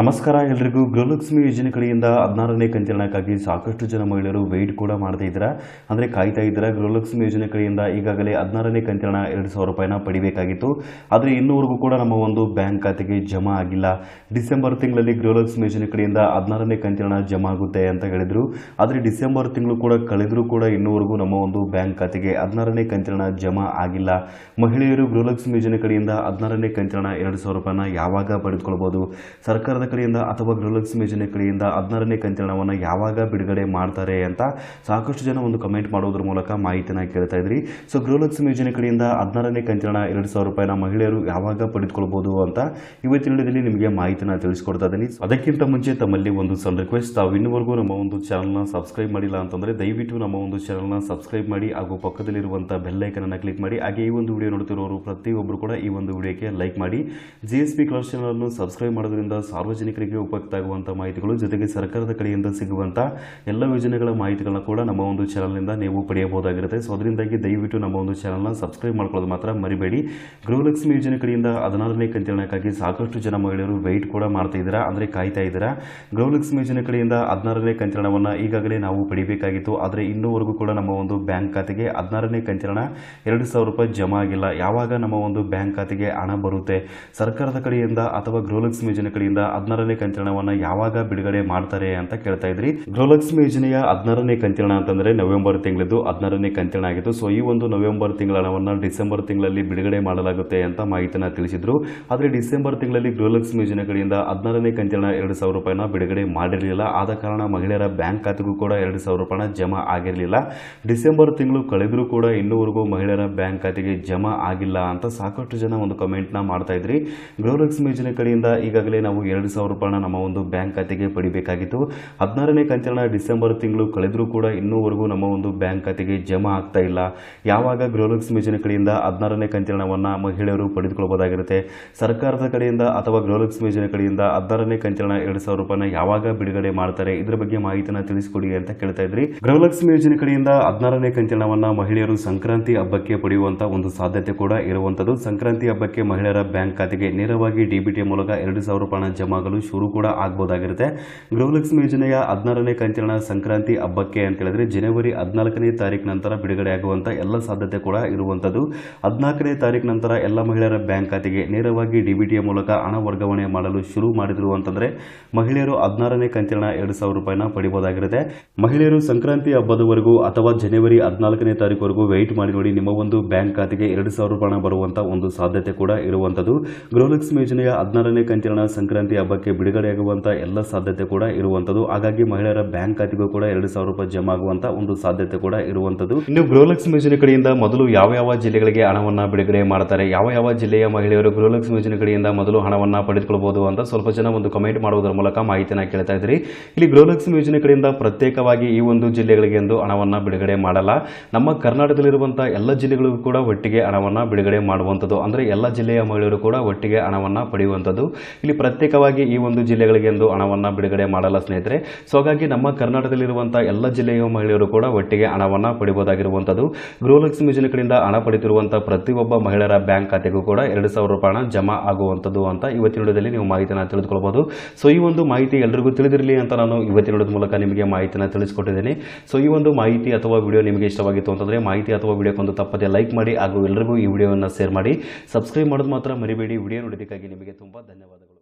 ನಮಸ್ಕಾರ ಎಲ್ರಿಗೂ. ಗೃಹಲಕ್ಷ್ಮಿ ಯೋಜನೆ ಕಡೆಯಿಂದ ಹದಿನಾರನೇ ಕಂತಿರಣಕ್ಕಾಗಿ ಸಾಕಷ್ಟು ಜನ ಮಹಿಳೆಯರು ವೆಯ್ಟ್ ಕೂಡ ಮಾಡ್ತಾ ಇದ್ದೀರಾ? ಅಂದರೆ ಕಾಯ್ತಾ ಇದ್ದೀರಾ? ಗೃಹಲಕ್ಷ್ಮಿ ಯೋಜನೆ ಕಡೆಯಿಂದ ಈಗಾಗಲೇ ಹದಿನಾರನೇ ಕಂತಿರಣ ಎರಡು ಸಾವಿರ ರೂಪಾಯಿನ ಪಡಿಬೇಕಾಗಿತ್ತು. ಆದರೆ ಇನ್ನೂವರೆಗೂ ಕೂಡ ನಮ್ಮ ಒಂದು ಬ್ಯಾಂಕ್ ಖಾತೆಗೆ ಜಮಾ ಆಗಿಲ್ಲ. ಡಿಸೆಂಬರ್ ತಿಂಗಳಲ್ಲಿ ಗೃಹಲಕ್ಷ್ಮಿ ಯೋಜನೆ ಕಡೆಯಿಂದ ಹದಿನಾರನೇ ಕಂತಿರಣ ಜಮಾ ಆಗುತ್ತೆ ಅಂತ ಹೇಳಿದರು. ಆದರೆ ಡಿಸೆಂಬರ್ ತಿಂಗಳು ಕೂಡ ಕಳೆದರೂ ಕೂಡ ಇನ್ನೂವರೆಗೂ ನಮ್ಮ ಒಂದು ಬ್ಯಾಂಕ್ ಖಾತೆಗೆ ಹದಿನಾರನೇ ಕಂತಿರಣ ಜಮಾ ಆಗಿಲ್ಲ. ಮಹಿಳೆಯರು ಗೃಹಲಕ್ಷ್ಮಿ ಯೋಜನೆ ಕಡೆಯಿಂದ ಹದಿನಾರನೇ ಕಂತಿರಣ ಎರಡು ಸಾವಿರ ರೂಪಾಯಿನ ಯಾವಾಗ ಪಡೆದುಕೊಳ್ಬೋದು? ಸರ್ಕಾರದ ಕಡೆಯಿಂದ ಅಥವಾ ಗೃಹಲಕ್ಷ್ಮಿ ಯೋಜನೆ ಕಡೆಯಿಂದ ಹದಿನಾರನೇ ಕಂತಿರಣವನ್ನು ಯಾವಾಗ ಬಿಡುಗಡೆ ಮಾಡ್ತಾರೆ ಅಂತ ಸಾಕಷ್ಟು ಜನ ಒಂದು ಕಮೆಂಟ್ ಮಾಡೋದ್ರ ಮೂಲಕ ಮಾಹಿತಿನ ಕೇಳ್ತಾ ಇದ್ರಿ. ಸೊ ಗೃಹಲಕ್ಷ್ಮಿ ಯೋಜನೆ ಕಡೆಯಿಂದ ಹದಿನಾರನೇ ಕಂತಿರಣ ಎರಡು ಸಾವಿರ ರೂಪಾಯಿನ ಮಹಿಳೆಯರು ಯಾವಾಗ ಪಡೆದುಕೊಳ್ಬೋದು ಅಂತ ಇವತ್ತಿನ ವಿಡಿಯೋದಲ್ಲಿ ನಿಮಗೆ ಮಾಹಿತಿನ ತಿಳಿಸ್ಕೊಡ್ತಾ ಇದ್ದೀನಿ. ಅದಕ್ಕಿಂತ ಮುಂಚೆ ತಮ್ಮಲ್ಲಿ ಒಂದು ಸಣ್ಣ ರಿಕ್ವೆಸ್ಟ್ ತಾವು ಇನ್ನುವರೆಗೂ ನಮ್ಮ ಒಂದು ಚಾನಲ್ನ ಸಬ್ಸ್ಕ್ರೈಬ್ ಮಾಡಿಲ್ಲ ಅಂತಂದ್ರೆ ದಯವಿಟ್ಟು ನಮ್ಮ ಒಂದು ಚಾನಲ್ನ ಸಬ್ಸ್ಕ್ರೈಬ್ ಮಾಡಿ ಹಾಗೂ ಪಕ್ಕದಲ್ಲಿರುವಂಥ ಬೆಲ್ಲೈಕನನ್ನು ಕ್ಲಿಕ್ ಮಾಡಿ. ಹಾಗೆ ಈ ಒಂದು ವಿಡಿಯೋ ನೋಡ್ತಿರೋರು ಪ್ರತಿಯೊಬ್ಬರು ಕೂಡ ಈ ಒಂದು ವಿಡಿಯೋಕ್ಕೆ ಲೈಕ್ ಮಾಡಿ. ಜಿ ಎಸ್ ಪಿ ಕ್ಲಾಸ್ ಚಾನಲನ್ನು ಸಬ್ಸ್ಕ್ರೈಬ್ ಮಾಡೋದ್ರಿಂದ ಸಾರ್ವಜನಿಕರಿಗೆ ಉಪಯುಕ್ತ ಆಗುವಂಥ ಮಾಹಿತಿಗಳು, ಜೊತೆಗೆ ಸರ್ಕಾರದ ಕಡೆಯಿಂದ ಸಿಗುವಂಥ ಎಲ್ಲ ಯೋಜನೆಗಳ ಮಾಹಿತಿಗಳನ್ನ ಕೂಡ ನಮ್ಮ ಒಂದು ಚಾನಲ್ನಿಂದ ನೀವು ಪಡೆಯಬಹುದಾಗಿರುತ್ತೆ. ಸೊ ಅದರಿಂದಾಗಿ ದಯವಿಟ್ಟು ನಮ್ಮ ಒಂದು ಚಾನಲ್ನ ಸಬ್ಸ್ಕ್ರೈಬ್ ಮಾಡ್ಕೊಳ್ಳೋದು ಮಾತ್ರ ಮರಿಬೇಡಿ. ಗೃಹಲಕ್ಷ್ಮಿ ಯೋಜನೆ ಕಡೆಯಿಂದ ಹದಿನಾರನೇ ಕಂತಿರಣಕ್ಕಾಗಿ ಸಾಕಷ್ಟು ಜನ ಮಹಿಳೆಯರು ವೆಯ್ಟ್ ಕೂಡ ಮಾಡ್ತಾ ಇದ್ದೀರಾ? ಅಂದರೆ ಕಾಯ್ತಾ ಇದ್ದೀರಾ? ಗೃಹಲಕ್ಷ್ಮಿ ಯೋಜನೆ ಕಡೆಯಿಂದ ಹದಿನಾರನೇ ಕಂತಿರಣವನ್ನು ಈಗಾಗಲೇ ನಾವು ಪಡಿಬೇಕಾಗಿತ್ತು. ಆದರೆ ಇನ್ನೂವರೆಗೂ ಕೂಡ ನಮ್ಮ ಒಂದು ಬ್ಯಾಂಕ್ ಖಾತೆಗೆ ಹದಿನಾರನೇ ಕಂತಿರಣ ಎರಡು ರೂಪಾಯಿ ಜಮಾ ಆಗಿಲ್ಲ. ಯಾವಾಗ ನಮ್ಮ ಒಂದು ಬ್ಯಾಂಕ್ ಖಾತೆಗೆ ಹಣ ಬರುತ್ತೆ? ಸರ್ಕಾರದ ಕಡೆಯಿಂದ ಅಥವಾ ಗೃಹಲಕ್ಷ್ಮಿ ಯೋಜನೆ ಕಡೆಯಿಂದ ಹದಿನಾರನೇ ಕಂತಿರಣವನ್ನ ಯಾವಾಗ ಬಿಡುಗಡೆ ಮಾಡ್ತಾರೆ ಅಂತ ಕೇಳ್ತಾ ಇದ್ರಿ. ಗೃಹಲಕ್ಷ್ಮಿ ಯೋಜನೆಯ ಹದಿನಾರನೇ ಕಂತಿರಣ ಅಂತಂದ್ರೆ ನವೆಂಬರ್ ತಿಂಗಳದ್ದು ಹದಿನಾರನೇ ಕಂತಿರಣ ಆಗಿತ್ತು. ಸೊ ಈ ಒಂದು ನವೆಂಬರ್ ತಿಂಗಳ ಹಣವನ್ನ ಡಿಸೆಂಬರ್ ತಿಂಗಳಲ್ಲಿ ಬಿಡುಗಡೆ ಮಾಡಲಾಗುತ್ತೆ ಅಂತ ಮಾಹಿತಿನ ತಿಳಿಸಿದ್ರು. ಆದರೆ ಡಿಸೆಂಬರ್ ತಿಂಗಳಲ್ಲಿ ಗೃಹಲಕ್ಷ್ಮಿ ಯೋಜನೆ ಕಡೆಯಿಂದ ಹದಿನಾರನೇ ಕಂತಿನ ಎರಡು ಸಾವಿರ ರೂಪಾಯಿನ ಬಿಡುಗಡೆ ಮಾಡಿರಲಿಲ್ಲ. ಆದ ಕಾರಣ ಮಹಿಳೆಯರ ಬ್ಯಾಂಕ್ ಖಾತೆಗೂ ಕೂಡ ಎರಡು ಸಾವಿರ ರೂಪಾಯಿನ ಜಮಾ ಆಗಿರಲಿಲ್ಲ. ಡಿಸೆಂಬರ್ ತಿಂಗಳು ಕಳೆದರೂ ಕೂಡ ಇನ್ನೂವರೆಗೂ ಮಹಿಳೆಯರ ಬ್ಯಾಂಕ್ ಖಾತೆಗೆ ಜಮಾ ಆಗಿಲ್ಲ ಅಂತ ಸಾಕಷ್ಟು ಜನ ಒಂದು ಕಮೆಂಟ್ನ ಮಾಡ್ತಾ ಇದ್ರಿ. ಗೃಹಲಕ್ಷ್ಮಿ ಯೋಜನೆ ಕಡೆಯಿಂದ ಈಗಾಗಲೇ ನಾವು ಎರಡು ಸಾವಿರ ರೂಪಾಯಿನ ನಮ್ಮ ಒಂದು ಬ್ಯಾಂಕ್ ಖಾತೆಗೆ ಪಡಿಬೇಕಾಗಿತ್ತು. ಹದಿನಾರನೇ ಕಂತಿನ ಡಿಸೆಂಬರ್ ತಿಂಗಳು ಕಳೆದರೂ ಕೂಡ ಇನ್ನೂವರೆಗೂ ನಮ್ಮ ಒಂದು ಬ್ಯಾಂಕ್ ಖಾತೆಗೆ ಜಮಾ ಆಗ್ತಾ ಇಲ್ಲ. ಯಾವಾಗ ಗೃಹಲಕ್ಷ್ಮಿ ಯೋಜನೆ ಕಡೆಯಿಂದ ಹದಿನಾರನೇ ಕಂತಿನವನ್ನು ಮಹಿಳೆಯರು ಪಡೆದುಕೊಳ್ಳಬಹುದಾಗಿರುತ್ತೆ. ಸರ್ಕಾರದ ಕಡೆಯಿಂದ ಅಥವಾ ಗೃಹಲಕ್ಷ್ಮಿ ಯೋಜನೆ ಕಡೆಯಿಂದ ಹದಿನಾರನೇ ಕಂತಿನ ಎರಡು ಸಾವಿರ ರೂಪಾಯಿನ ಯಾವಾಗ ಬಿಡುಗಡೆ ಮಾಡ್ತಾರೆ? ಇದರ ಬಗ್ಗೆ ಮಾಹಿತಿನ ತಿಳಿಸಿಕೊಡಿ ಅಂತ ಕೇಳ್ತಾ ಇದ್ರಿ. ಗೃಹಲಕ್ಷ್ಮಿ ಯೋಜನೆ ಕಡೆಯಿಂದ ಹದಿನಾರನೇ ಕಂತಿನವನ್ನು ಮಹಿಳೆಯರು ಸಂಕ್ರಾಂತಿ ಹಬ್ಬಕ್ಕೆ ಪಡೆಯುವಂತಹ ಒಂದು ಸಾಧ್ಯತೆ ಕೂಡ ಇರುವಂತದ್ದು ಸಂಕ್ರಾಂತಿ ಹಬ್ಬಕ್ಕೆ ಮಹಿಳೆಯರ ಬ್ಯಾಂಕ್ ಖಾತೆಗೆ ನೇರವಾಗಿ ಡಿಬಿಟಿ ಮೂಲಕ ಎರಡು ಸಾವಿರ ರೂಪಾಯಿನ ಜಮಾಗಲು ಶುರು ಕೂಡ ಆಗಬಹುದಾಗಿರುತ್ತೆ ಗೃಹಲಕ್ಷ್ಮಿ ಯೋಜನೆಯ ಹದಿನಾರನೇ ಕಂತಿನ ಸಂಕ್ರಾಂತಿ ಹಬ್ಬಕ್ಕೆ ಅಂತ ಹೇಳಿದ್ರೆ ಜನವರಿ ಹದಿನಾಲ್ಕನೇ ತಾರೀಕು ನಂತರ ಬಿಡುಗಡೆ ಆಗುವಂತ ಎಲ್ಲ ಸಾಧ್ಯತೆ ಕೂಡ ಇರುವಂತದ್ದು. ಹದಿನಾಲ್ಕನೇ ತಾರೀಕು ನಂತರ ಎಲ್ಲ ಮಹಿಳೆಯರ ಬ್ಯಾಂಕ್ ಖಾತೆಗೆ ನೇರವಾಗಿ ಡಿಬಿಟಿಯ ಮೂಲಕ ಹಣ ವರ್ಗಾವಣೆ ಮಾಡಲು ಶುರು ಮಾಡಿದ್ರು ಅಂತಂದ್ರೆ ಮಹಿಳೆಯರು ಹದಿನಾರನೇ ಕಂತಿನ ಎರಡು ಸಾವಿರ ರೂಪಾಯಿನ ಪಡಿಬಹುದಾಗಿರುತ್ತೆ ಮಹಿಳೆಯರು ಸಂಕ್ರಾಂತಿ ಹಬ್ಬದವರೆಗೂ ಅಥವಾ ಜನವರಿ ಹದಿನಾಲ್ಕನೇ ತಾರೀಕುವರೆಗೂ ವೆಯ್ಟ್ ಮಾಡಿ ನೋಡಿ ನಿಮ್ಮ ಒಂದು ಬ್ಯಾಂಕ್ ಖಾತೆಗೆ ಎರಡು ಸಾವಿರ ರೂಪಾಯಿ ಬರುವಂತಹ ಒಂದು ಸಾಧ್ಯತೆ ಕೂಡ ಇರುವಂತದ್ದು. ಗೃಹಲಕ್ಷ್ಮಿ ಯೋಜನೆಯ ಹದಿನಾರನೇ ಕಂತಿನ ಸಂಕ್ರಾಂತಿ ಹಬ್ಬಕ್ಕೆ ಬಿಡುಗಡೆಯಾಗುವಂಥ ಎಲ್ಲ ಸಾಧ್ಯತೆ ಕೂಡ ಇರುವಂತದ್ದು. ಹಾಗಾಗಿ ಮಹಿಳೆಯರ ಬ್ಯಾಂಕ್ ಖಾತೆಗೂ ಕೂಡ ಎರಡು ಸಾವಿರ ರೂಪಾಯಿ ಜಮಾ ಆಗುವಂತ ಒಂದು ಸಾಧ್ಯತೆ ಕೂಡ ಇರುವಂತದ್ದು. ಇನ್ನು ಗೃಹಲಕ್ಷ್ಮಿ ಯೋಜನೆ ಕಡೆಯಿಂದ ಮೊದಲು ಯಾವ ಯಾವ ಜಿಲ್ಲೆಗಳಿಗೆ ಹಣವನ್ನ ಬಿಡುಗಡೆ ಮಾಡ್ತಾರೆ, ಯಾವ ಯಾವ ಜಿಲ್ಲೆಯ ಮಹಿಳೆಯರು ಗೃಹಲಕ್ಷ್ಮಿ ಯೋಜನೆ ಕಡೆಯಿಂದ ಮೊದಲು ಹಣವನ್ನ ಪಡೆದುಕೊಳ್ಳಬಹುದು ಅಂತ ಸ್ವಲ್ಪ ಜನ ಒಂದು ಕಮೆಂಟ್ ಮಾಡುವುದರ ಮೂಲಕ ಮಾಹಿತಿನ ಕೇಳ್ತಾ ಇದ್ರಿ. ಇಲ್ಲಿ ಗೃಹಲಕ್ಷ್ಮಿ ಯೋಜನೆ ಕಡೆಯಿಂದ ಪ್ರತ್ಯೇಕವಾಗಿ ಈ ಒಂದು ಜಿಲ್ಲೆಗಳಿಗೆ ಎಂದು ಹಣವನ್ನ ಬಿಡುಗಡೆ ಮಾಡಲ್ಲ. ನಮ್ಮ ಕರ್ನಾಟಕದಲ್ಲಿರುವಂತಹ ಎಲ್ಲ ಜಿಲ್ಲೆಗಳಿಗೂ ಕೂಡ ಒಟ್ಟಿಗೆ ಹಣವನ್ನ ಬಿಡುಗಡೆ ಮಾಡುವಂಥದ್ದು ಅಂದ್ರೆ ಎಲ್ಲ ಜಿಲ್ಲೆಯ ಮಹಿಳೆಯರು ಕೂಡ ಒಟ್ಟಿಗೆ ಹಣವನ್ನ ಪಡೆಯುವಂಥದ್ದು ಇಲ್ಲಿ ಪ್ರತ್ಯೇಕವಾಗಿ ಈ ಒಂದು ಜಿಲ್ಲೆಗಳಿಗೆ ಎಂದು ಹಣವನ್ನು ಬಿಡುಗಡೆ ಮಾಡಲ್ಲ ಸ್ನೇಹಿತರೆ. ಸೊ ಹಾಗಾಗಿ ನಮ್ಮ ಕರ್ನಾಟಕದಲ್ಲಿರುವಂಥ ಎಲ್ಲ ಜಿಲ್ಲೆಯ ಮಹಿಳೆಯರು ಕೂಡ ಒಟ್ಟಿಗೆ ಹಣವನ್ನು ಪಡಿಬೋದಾಗಿರುವಂಥದ್ದು ಗೃಹಲಕ್ಷ್ಮಿ ಯೋಜನೆ ಕಡೆಯಿಂದ ಹಣ ಪಡೆದಿರುವಂತಹ ಪ್ರತಿಯೊಬ್ಬ ಮಹಿಳೆಯರ ಬ್ಯಾಂಕ್ ಖಾತೆಗೂ ಕೂಡ ಎರಡು ಸಾವಿರ ರೂಪಾಯಿ ಜಮಾ ಆಗುವಂಥದ್ದು ಅಂತ ಇವತ್ತಿನ ವಿಡಿಯೋದಲ್ಲಿ ನೀವು ಮಾಹಿತಿಯನ್ನು ತಿಳಿದುಕೊಳ್ಬಹುದು. ಸೊ ಈ ಒಂದು ಮಾಹಿತಿ ಎಲ್ಲರಿಗೂ ತಿಳಿದಿರಲಿ ಅಂತ ನಾನು ಇವತ್ತಿನ ಮೂಲಕ ನಿಮಗೆ ಮಾಹಿತಿಯನ್ನು ತಿಳಿಸಿಕೊಟ್ಟಿದ್ದೀನಿ. ಸೊ ಈ ಒಂದು ಮಾಹಿತಿ ಅಥವಾ ವಿಡಿಯೋ ನಿಮಗೆ ಇಷ್ಟವಾಗಿತ್ತು ಅಂತಂದ್ರೆ ಮಾಹಿತಿ ಅಥವಾ ವಿಡಿಯೋಕ್ಕೊಂದು ತಪ್ಪದೆ ಲೈಕ್ ಮಾಡಿ ಹಾಗೂ ಎಲ್ಲರಿಗೂ ಈ ವಿಡಿಯೋವನ್ನು ಶೇರ್ ಮಾಡಿ. ಸಬ್ಸ್ಕ್ರೈಬ್ ಮಾಡೋದು ಮಾತ್ರ ಮರಿಬೇಡಿ. ವಿಡಿಯೋ ನೋಡೋದಕ್ಕಾಗಿ ನಿಮಗೆ ತುಂಬ ಧನ್ಯವಾದಗಳು.